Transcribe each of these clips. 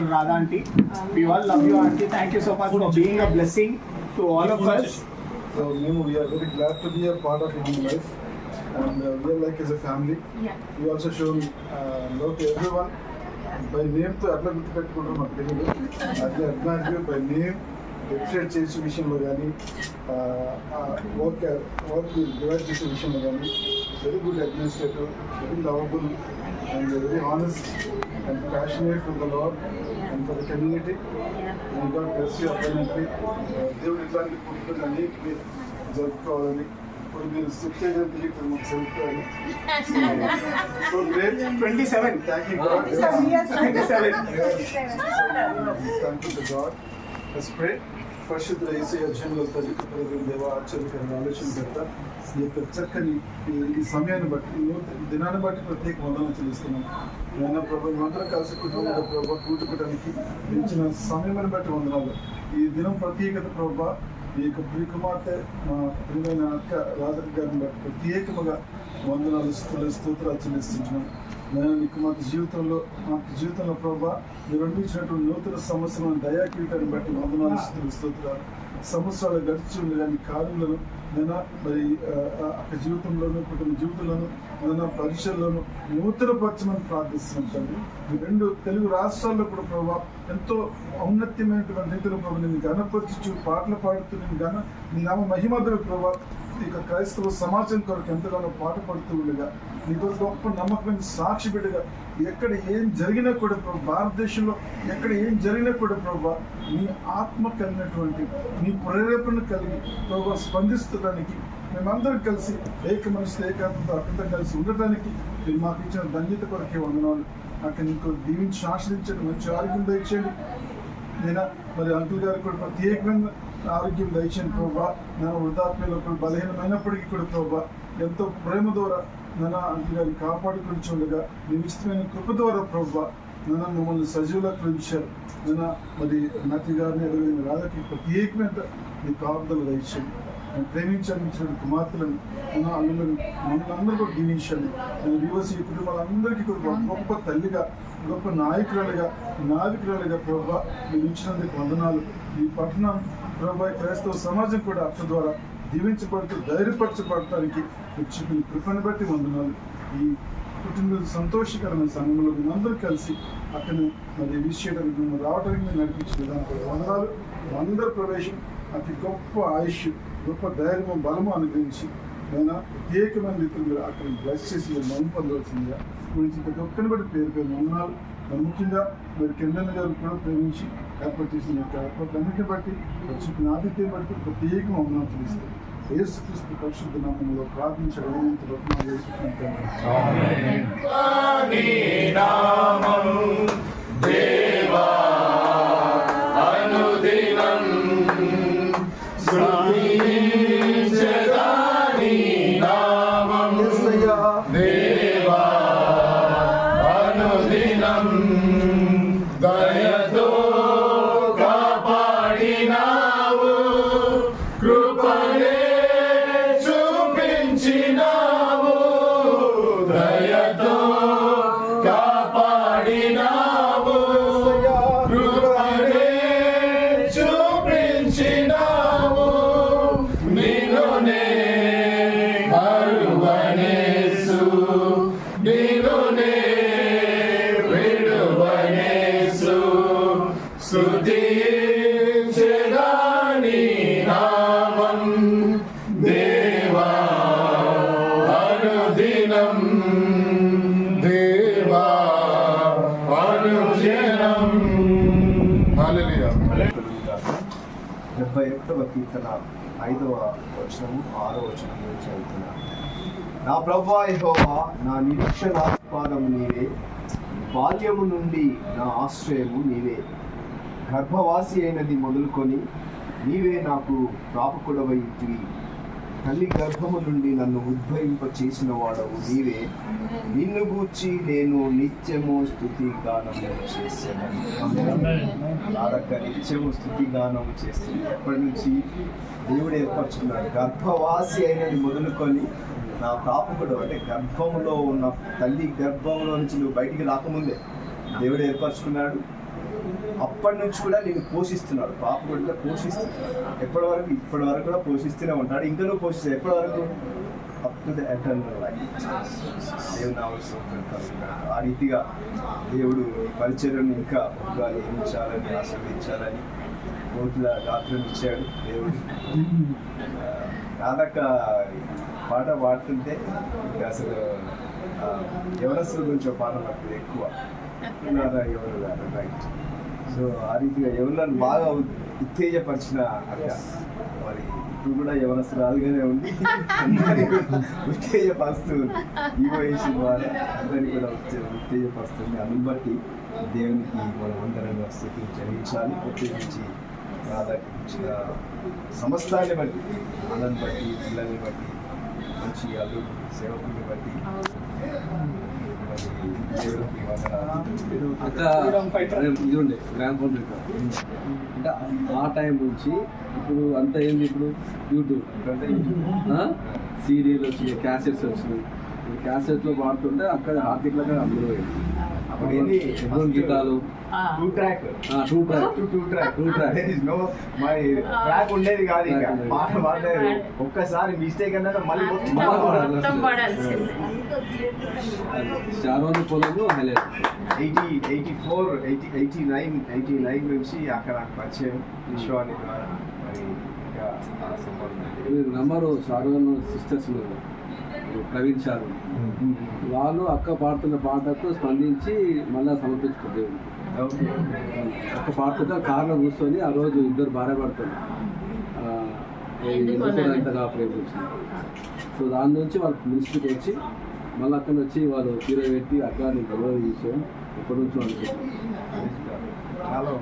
you all for Radha auntie. We all love you auntie. Thank you so much for being a blessing to all of us. So, you know, we are very glad to be a part of Indian life, and uh, we are like as a family. We also show uh, love to everyone. By name తో ఎట్లా గుర్తుపెట్టుకుంటాం మాకు తెలియదు అట్లా advance by name website చేసే విషయంలో కానీ work work divide చేసే విషయంలో కానీ very good administrative very lovable and very honest And passionate for the lad and for the community and God bless you అబ్బాయి దేవుడు ఇట్లాంటి పుట్టుకలు అన్నిటికీ జరుపుకోవాలని ఇప్పుడు మీరు స్టెప్ చేయడం తెలియదు మాకు జరుపుకోవాలి so great 27. Thank you 27. Thank you God let's pray పరిశుద్ధ యేసు అధ్యయనంలో తల్లి దేవ ఆశ్చర్యకరమైన ఆలోచన పెడతా ఈ యొక్క చక్కని ఈ- సమయాన్ని బట్టి దినాన్ని బట్టి ప్రత్యేక వందనం చెల్లిస్తున్నాం. నేను ప్రభు మంత్రం కలిసి కుటుంబంలో ప్రభావ కూటుకోవడానికి ఇచ్చిన సమయాన్ని బట్టి వందనాలు. ఈ దినం ప్రత్యేకత ప్రభావ ఈ యొక్క ప్రియకుమార్తె మా ప్రియమైన అక్క రాధక గారిని బట్టి ప్రత్యేకముగా వందనాలు స్తోత్రాలు చెల్లిస్తున్నాం. నేను నీకు మాకు జీవితంలో మాకు జీవితంలో ప్రభా మీరు అందించినటువంటి నూతన సంవత్సరం దయాకీటాన్ని బట్టి వందనాలు స్తుతులు స్తోత్రాలు. సంవత్సరాలు గడిచి ఉన్న దాని నేను మరి అక్కడ జీవితంలోనూ కుటుంబ జీవితంలోను నేను పరీక్షల్లోనూ నూతన పరచమని ప్రార్థిస్తున్నాం ఈ రెండు తెలుగు రాష్ట్రాల్లో కూడా ప్రభావ ఎంతో ఔన్నత్యమైనటువంటి రీతిలో ప్రభు నేను గణపరచు పాటలు పాడుతూ నేను గణ నీ నామ మహిమధుల ప్రభావ ఇక క్రైస్తవ సమాజం కొరకు ఎంతగానో పాట పడుతూ ఉండగా నీకు గొప్ప నమ్మకమైన సాక్షి బిడ్డగా ఎక్కడ ఏం జరిగినా కూడా ప్రభు భారతదేశంలో ఎక్కడ ఏం జరిగినా కూడా ప్రభు నీ ఆత్మ కలిగినటువంటి నీ ప్రేరేపణ కలిగి ప్రభు స్పందిస్తడానికి మేమందరం కలిసి ఏక మనసుతో ఏకాంతంతో అర్థంతో కలిసి ఉండటానికి మీరు మాకు ఇచ్చిన ధన్యత కొరకే వందనాలు. అక్కడ నీకు దీవించి ఆశ్రయించండి మంచి ఆరోగ్యం దయచేయండి. నేను? మరి అంకుల్ గారు కూడా ప్రత్యేకంగా ఆరోగ్యం దయచేయండి ప్రభా నేను వృద్ధాత్మలో బలహీనమైనప్పటికీ కూడా ప్రభా ఎంతో ప్రేమ ద్వారా నన్ను అంకుల్ గారిని చూడగా నీ ఇష్టమైన కృప ద్వారా ప్రభా నన్ను మమ్మల్ని సజీవులకు పిలిచారు నన్న మరి నటి గారిని ఎదురైన రాధకి ప్రత్యేకమైన నీ కాపుదలు దయచేయండి. నేను ప్రేమించాలనిచ్చిన కుమార్తెలను మన అల్లులను మమ్మల్ని కూడా దీవించండి. నేను యువసి కుటుంబాలందరికీ కూడా గొప్ప తల్లిగా గొప్ప నాయకురాలుగా నావికురాలుగా ప్రభా మీరు ఇచ్చినందుకు వందనాలు. ఈ పట్టణం ప్రభా క్రైస్తవ సమాజం కూడా అక్ష ద్వారా దీవించబడుతూ ధైర్యపరచబడటానికి మీ కృపను బట్టి వందనాలు. ఈ పుట్టినరోజు సంతోషకరమైన సమయంలో మేమందరూ కలిసి అక్కడ మరి విషయానికి మేము రావడానికి మీరు నడిపించిన విధానం కూడా వందనాలు. అందరి ప్రవేశం అతి గొప్ప ఆయుష్ గొప్ప ధైర్యము బలము అనుగ్రహించి నేను ప్రత్యేకమైన రీతిలో మీరు అక్కడ బ్లెస్ చేసి మీరు మనం పొందవలసిందిగా గురించి ప్రతి ఒక్కరిని బట్టి పేరు పేరు వందనాలు. మరి ముఖ్యంగా మరి కిందన్న గారు కూడా ప్రేమించి ఏర్పాటు చేసిన యొక్క ఏర్పాట్లన్నింటిని బట్టి వచ్చిన ఆతిథ్యం బట్టి ప్రత్యేకంగా వందనాలు తెలుస్తాయి యేసుక్రీస్తు పరిశుద్ధ నామంలో ప్రార్థించడం వేసుకుంటాను అనుదినం Me. కీర్తన ఐదవ వచనము ఆరో వచనం చదువుతున్నాను నా ప్రభా యెహోవా నా నిరీక్షణాస్పాదము నీవే. బాల్యము నుండి నా ఆశ్రయము నీవే. గర్భవాసి అయినది మొదలుకొని నీవే నాకు ప్రాపకుడవై తల్లి గర్భము నుండి నన్ను ఉద్భవింప చేసిన వాడవు నీవే. నిన్ను గూర్చి నేను నిత్యము స్థుతి గానము చేశాను రాధక్క నిత్యము స్థుతి గానము చేస్తుంది. ఎప్పటి నుంచి దేవుడు ఏర్పరచుకున్నాడు. గర్భవాసి అయినది మొదలుకొని నా పాపకుడు అంటే గర్భంలో ఉన్న తల్లి గర్భంలో నుంచి నువ్వు బయటికి రాకముందే దేవుడు ఏర్పరచుకున్నాడు. అప్పటి నుంచి కూడా నేను పోషిస్తున్నాడు పాపకుడిగా పోషిస్తున్నాడు ఎప్పటి వరకు? ఇప్పటి వరకు కూడా పోషిస్తూనే ఉంటాడు. ఇంకా నువ్వు పోషిస్తావు? ఎప్పటి వరకు? అప్ టు ద ఎటర్నల్ దేవుడు ఆ రీతిగా దేవుడు ఈ పరిచర్యను ఇంకా ఏమించాలని నియమించాలని ఆశీర్వదించాలని కోట్ల గాత్రం ఇచ్చాడు దేవుడు. నాదక్క పాట పాడుతుంటే ఇంకా అసలు ఎవరస్తుల గురించి పాట పడుతుంది ఎక్కువ. ఎవరు గారు రైట్. సో ఆ రీతిగా ఎవరిని బాగా ఉత్- ఉత్తేజపరిచిన మరి ఇప్పుడు కూడా యవనస్తురాలుగానే ఉంది అందరినీ కూడా ఉత్తేజపరుస్తూ ఈవోయేసి ద్వారా అందరినీ కూడా ఉత్తే- ఉత్తేజపరుస్తుంది. అందుని బట్టి దేవునికి మనం అందరం స్థితి చెల్లించాలి ప్రత్యేకించి రాధాకి ఇచ్చిన సమస్తాన్ని బట్టి అన్నని బట్టి పిల్లల్ని బట్టి మంచి అల్లుడు సేవకుని బట్టి. మరి అక్క ఇది ఉండే గ్రాండ్ ఫోన్ అంటే ఆ టైం నుంచి ఇప్పుడు అంతా ఏంది ఇప్పుడు? యూట్యూబ్ సీడీలు వచ్చినాయి క్యాసెట్స్ వచ్చినాయి. క్యాసెట్లో వాడుతుంటే అక్కడ హార్దిక్లుగా అందరూ పోయింది. అప్పుడు ఏంది? గీతాలు. Two track two track two track Two track. No మరి ట్రాక్ ఉండేది కాదు ఇంకా. పాట పాడలేదు. ఒక్కసారి మిస్టేక్ అన్నది మళ్ళీ శారోని పొలము highlight eighty eighty four eighty eighty nine eighty nine నుంచి అక్కడ నాకు పరిచయం విశ్వాని ద్వారా మరి ఇంకా నంబరు సిస్టర్స్ ఉన్నారు ప్రవీణ్ షారు వాళ్ళు అక్క పాడుతున్న పాటకు స్పందించి మళ్ళా సమర్పించుకుంటారు అక్క పాడుతుంటే కార్లో కూర్చొని ఆ రోజు ఇద్దరు భార్య పడుతుంది? ఎంతగా ప్రేమించింది సో దాని నుంచి వాళ్ళు మినిస్ట్రీకి వచ్చి మళ్ళీ అక్కడ వచ్చి వాళ్ళు హీరో పెట్టి అక్క నేను గొడవ విషయం ఎప్పటి నుంచో చాలా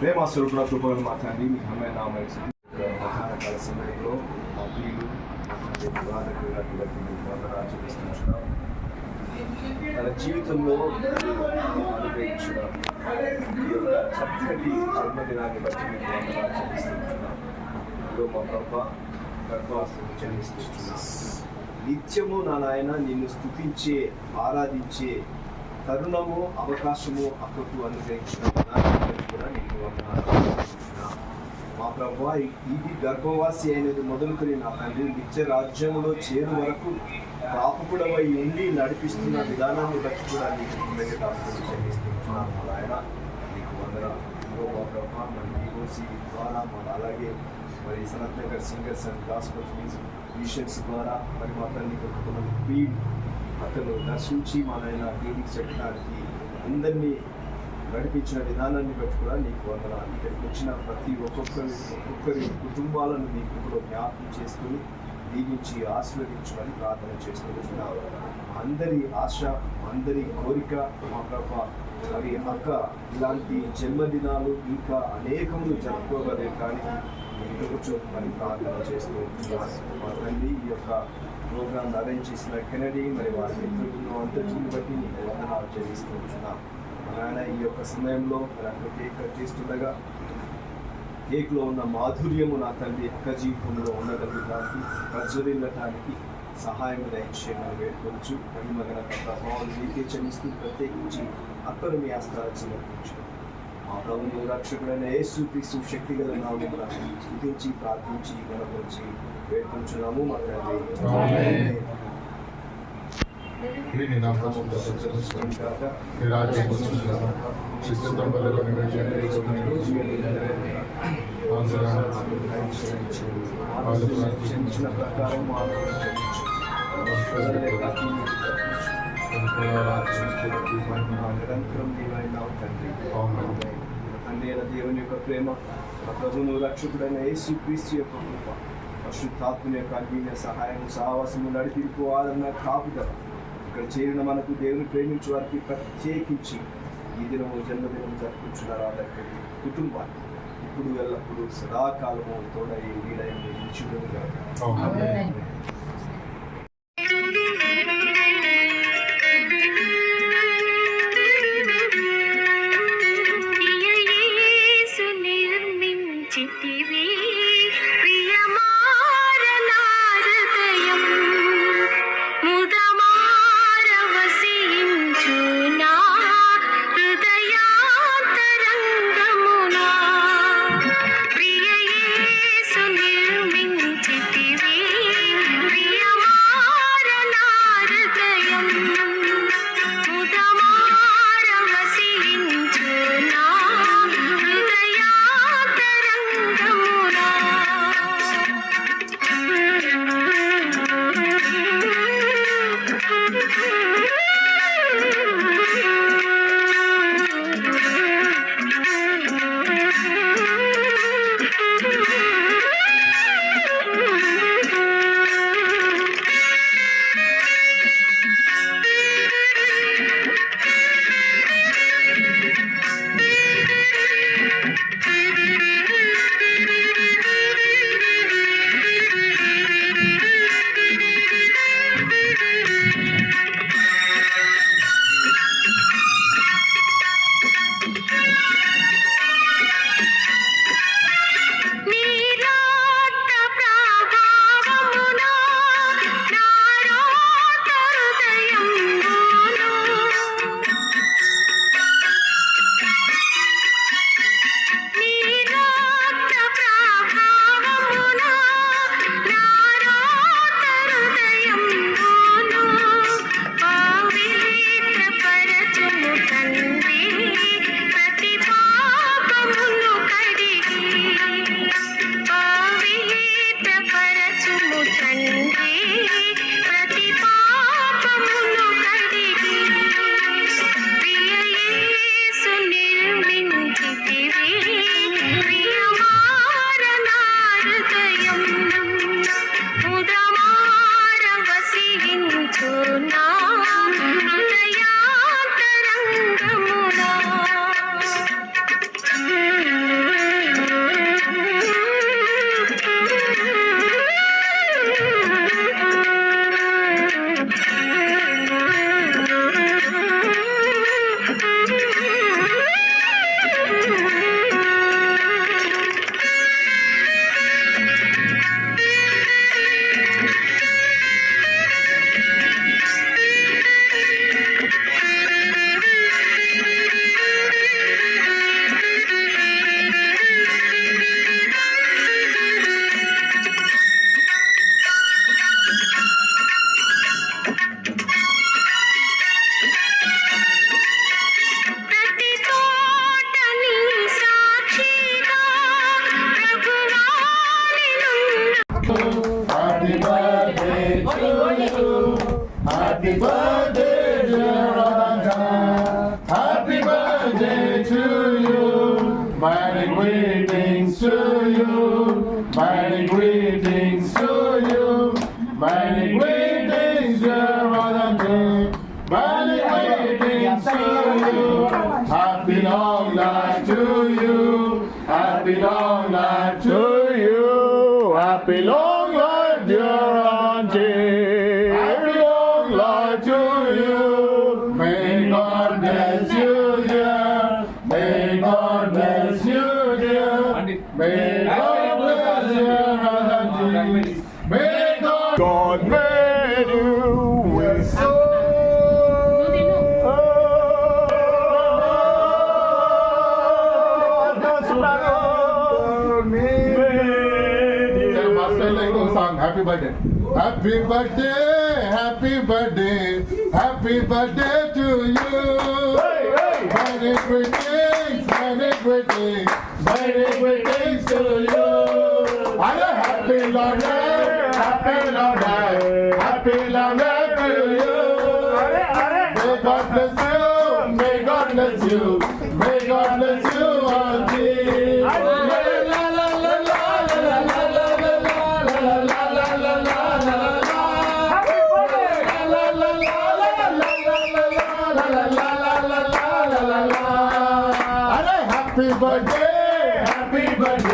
ప్రేమ స్వరూపుల కృపను మాట్లాడి మీ అమ్మాయి మధ్యాహ్నకాల సమయంలో మా ఆచరిస్తున్నాం తన జీవితంలో అనుగ్రహించిన ఈ యొక్క చక్కటి జన్మదినాన్ని బట్టి మీకు వందనాలు చెల్లిస్తున్నాను. ఇదిగో మా ప్రభ గర్భాస్తులు చెల్లిస్తున్నాను. నిత్యము నా నాయన నిన్ను స్థుతించే ఆరాధించే తరుణము అవకాశము అప్పుడు అనుగ్రహించిన కూడా నిన్ను వందనాలు మా ప్రభా ఇది గర్భవాసి అయినది మొదలుకొని నా తండ్రి నిత్య రాజ్యంలో చేరు వరకు పాపకుడవై ఉండి నడిపిస్తున్న విధానాన్ని బట్టి కూడా నీకు చెల్లిస్తున్నాను ఆయన నీకు వందనాలు మా ఈఓసి ద్వారా మరి అలాగే మరి Sanath Nagar singers and gospel missions ద్వారా మరి మా తల్లి కొంతమంది ఫీడ్ అతను దర్శించి మా నాయన క్లినిక్ చెప్పడానికి అందరినీ నడిపించిన విధానాన్ని బట్టి కూడా నీకు వందనాలు ఇక్కడికి వచ్చిన ప్రతి ఒక్కొక్కరి ఒక్కొక్కరి కుటుంబాలను నీకు ఇప్పుడు జ్ఞాపకం చేసుకుని దీవించి ఆశీర్వదించమని ప్రార్థన చేస్తున్నాను అందరి ఆశ అందరి కోరిక మా ప్రభ మరి అక్క ఇలాంటి జన్మదినాలు ఇంకా అనేకములు జరుపుకోగలే కానీ ఇంకొకచు మరి ప్రార్థన చేస్తూ మా తల్లి ఈ యొక్క ప్రోగ్రాం అరేంజ్ చేసిన కెనడీ మరి వారి మిత్రులను అంతర్జీని బట్టి నీకు వందనాలు చెల్లిస్తూ ఉంటున్నాం నాయన ఈ యొక్క సమయంలో మరి అక్కడ కేక్ కట్ చేస్తుండగా కేక్లో ఉన్న మాధుర్యము నా తండ్రి అక్క జీవితంలో ఉండగలగడానికి ప్రజ్వరిల్లటానికి సహాయం దయచేయమని వేడుకొచ్చు మహిమగల ప్రభావం నీకే చెల్లిస్తూ ప్రత్యేకించి అక్కను మీ హస్తాలు సమర్పించు మా ప్రభువు రక్షకుడైన యేసు క్రీస్తు శక్తి గల నామమున స్తుతించి ప్రార్థించి గణపరిచి వేడుకొంచున్నాము మా తండ్రి. రాజ్యం తండ్రి తండ్రి అయిన దేవుని యొక్క ప్రేమ మా ప్రభువును రక్షకుడైన యేసు క్రీస్తు యొక్క కృప పరిశుద్ధాత్మని యొక్క అగ్ని సహాయం సహవాసము నడిపింపు ఆదరణ కాపుదల ఇక్కడ చేరిన మనకు దేవుని ప్రేమించే వారికి ప్రత్యేకించి ఈ దినము జన్మదినం జరుపుకుంటున్నారు ఆ దగ్గర కుటుంబాన్ని ఎప్పుడు వెళ్ళప్పుడు సదాకాలము తోడై నీడై నిలిచిడుగా long life to you. Happy long life to you. Happy long one song, Happy Birthday. Happy birthday, happy birthday, happy birthday to you. Hey, hey. Many great many great many to you. And a happy long life, happy long happy long to you. May God bless you, may God bless you, may God bless you all.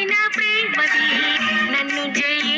ప్రేమది నన్ను జయించి